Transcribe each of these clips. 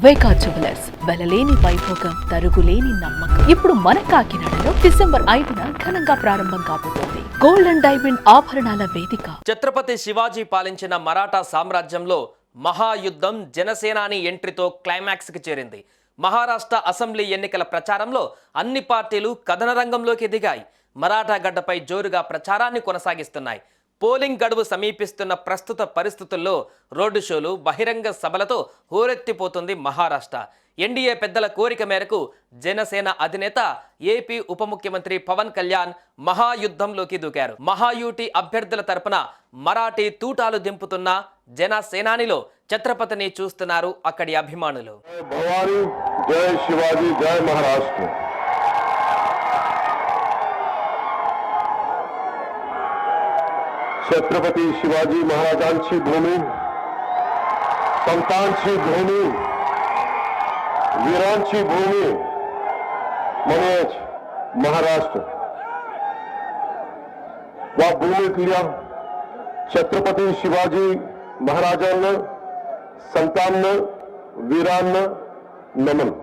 వేకా jewellers వెలలేని Vaibhogam తరుగులేని నమ్మకం. ఇప్పుడు మన కాకినాడలో డిసెంబర్ ఐదున ఘనంగా ప్రారంభం కాబోతోంది. గోల్డ్ అండ్ డైమండ్ ఆభరణాల వేదిక. ఛత్రపతి శివాజీ పాలించిన మరాఠా సామ్రాజ్యంలో మహాయుద్ధం జనసేనాని ఎంట్రీతో క్లైమాక్స్కి చేరింది. మహారాష్ట్ర అసెంబ్లీ ఎన్నికల ప్రచారంలో అన్ని పార్టీలు కథన రంగంలోకి దిగాయి. మరాఠా గడ్డపై జోరుగా ప్రచారాన్ని కొనసాగిస్తున్నాయి. పోలింగ్ గడువు సమీపిస్తున్న ప్రస్తుత పరిస్థితుల్లో రోడ్డు షోలు బహిరంగ సభలతో హోరెత్తిపోతుంది మహారాష్ట్ర. ఎన్డీఏ పెద్దల కోరిక మేరకు జనసేన అధినేత ఏపీ ఉప ముఖ్యమంత్రి పవన్ కళ్యాణ్ మహాయుద్ధంలోకి దూకారు. మహాయూటి అభ్యర్థుల తరపున మరాఠీ తూటాలు దింపుతున్న జన సేనానిలో ఛత్రపతిని చూస్తున్నారు అక్కడి అభిమానులు. జై శివాజీ జై మహారాష్ట్ర. छत्रपती शिवाजी महाराजांची भूमी संतांची भूमी वीरांची भूमी म्हणजेच महाराष्ट्र. या भूमीतल्या छत्रपती शिवाजी महाराजांना संतांना वीरांना नमन.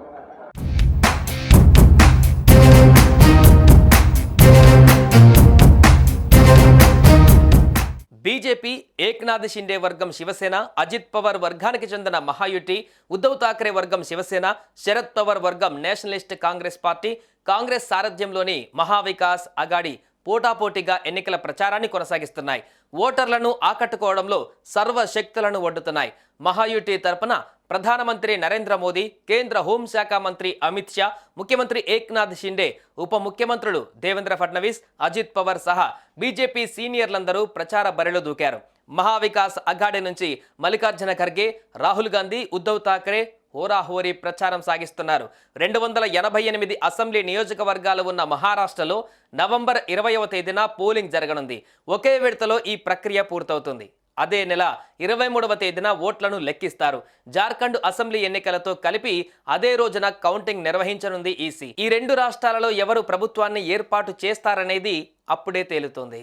బీజేపీ ఏక్నాథ్ షిండే వర్గం శివసేన అజిత్ పవార్ వర్గానికి చెందిన మహాయుటి ఉద్ధవ్ ఠాక్రే వర్గం శివసేన శరద్ పవార్ వర్గం నేషనలిస్ట్ కాంగ్రెస్ పార్టీ కాంగ్రెస్ సారథ్యంలోని మహావికాస్ అగాడి పోటాపోటీగా ఎన్నికల ప్రచారాన్ని కొనసాగిస్తున్నాయి. ఓటర్లను ఆకట్టుకోవడంలో సర్వశక్తులను ఒడ్డుతున్నాయి. మహాయుటి తరపున ప్రధానమంత్రి నరేంద్ర మోదీ కేంద్ర హోంశాఖ మంత్రి అమిత్ షా ముఖ్యమంత్రి ఏక్నాథ్ షిండే ఉప ముఖ్యమంత్రులు దేవేంద్ర ఫడ్నవీస్ అజిత్ పవార్ సహా బీజేపీ సీనియర్లందరూ ప్రచార బరిలో దూకారు. మహావికాస్ అఘాడే నుంచి మల్లికార్జున ఖర్గే రాహుల్ గాంధీ ఉద్ధవ్ ఠాక్రే హోరాహోరీ ప్రచారం సాగిస్తున్నారు. రెండు వందల ఎనభై ఎనిమిది అసెంబ్లీ నియోజకవర్గాలు ఉన్న మహారాష్ట్రలో నవంబర్ ఇరవైవ తేదీన పోలింగ్ జరగనుంది. ఒకే విడతలో ఈ ప్రక్రియ పూర్తవుతుంది. అదే నెల ఇరవై మూడవ తేదీన ఓట్లను లెక్కిస్తారు. జార్ఖండ్ అసెంబ్లీ ఎన్నికలతో కలిపి అదే రోజున కౌంటింగ్ నిర్వహించనుంది ఈసీ. ఈ రెండు రాష్ట్రాలలో ఎవరు ప్రభుత్వాన్ని ఏర్పాటు చేస్తారనేది అప్పుడే తేలుతోంది.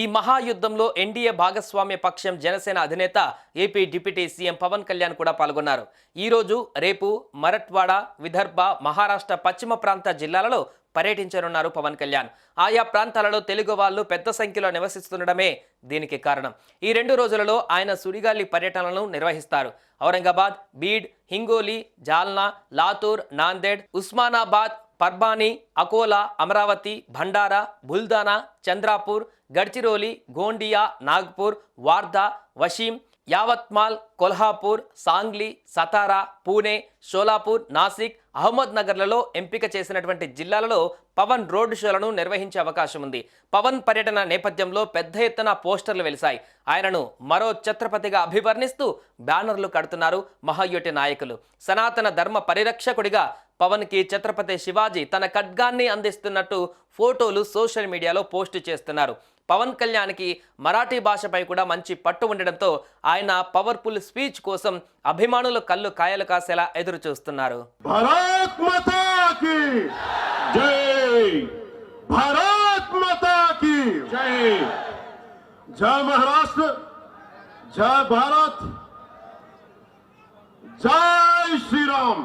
ఈ మహాయుద్ధంలో ఎన్డీఏ భాగస్వామ్య పక్షం జనసేన అధినేత AP deputy CM Pawan Kalyan కూడా పాల్గొన్నారు. ఈ రోజు రేపు మరట్వాడ విదర్భ మహారాష్ట్ర పశ్చిమ ప్రాంత జిల్లాలలో పర్యటించనున్నారు పవన్ కళ్యాణ్. ఆయా ప్రాంతాలలో తెలుగు వాళ్ళు పెద్ద సంఖ్యలో నివసిస్తుండడమే దీనికి కారణం. ఈ రెండు రోజులలో ఆయన సుడిగాలి పర్యటనలను నిర్వహిస్తారు. ఔరంగాబాద్ బీడ్ హింగోలి జాల్నా లాతూర్ నాందేడ్ ఉస్మానాబాద్ పర్బానీ అకోలా అమరావతి భండారా బుల్దానా చంద్రాపూర్ గడ్చిరోలి గోండియా నాగ్పూర్ వార్ధా వషీం యావత్మాల్ కొల్హాపూర్ సాంగ్లీ సతారా పూణే షోలాపూర్ నాసిక్ అహ్మద్ నగర్లలో ఎంపిక చేసినటువంటి జిల్లాలలో పవన్ రోడ్ షోలను నిర్వహించే అవకాశం ఉంది. పవన్ పర్యటన నేపథ్యంలో పెద్ద ఎత్తున పోస్టర్లు వెలిశాయి. ఆయనను మరో ఛత్రపతిగా అభివర్ణిస్తూ బ్యానర్లు కడుతున్నారు మహాయుటి నాయకులు. సనాతన ధర్మ పరిరక్షకుడిగా పవన్కి ఛత్రపతి శివాజీ తన ఖడ్గాన్ని అందిస్తున్నట్టు ఫోటోలు సోషల్ మీడియాలో పోస్ట్ చేస్తున్నారు. పవన్ కళ్యాణ్కి మరాఠీ భాషపై కూడా మంచి పట్టు ఉండడంతో ఆయన పవర్ఫుల్ స్పీచ్ కోసం అభిమానుల కళ్ళు కాయలు కాసేలా ఎదురు చూస్తున్నారు జై శ్రీరామ్!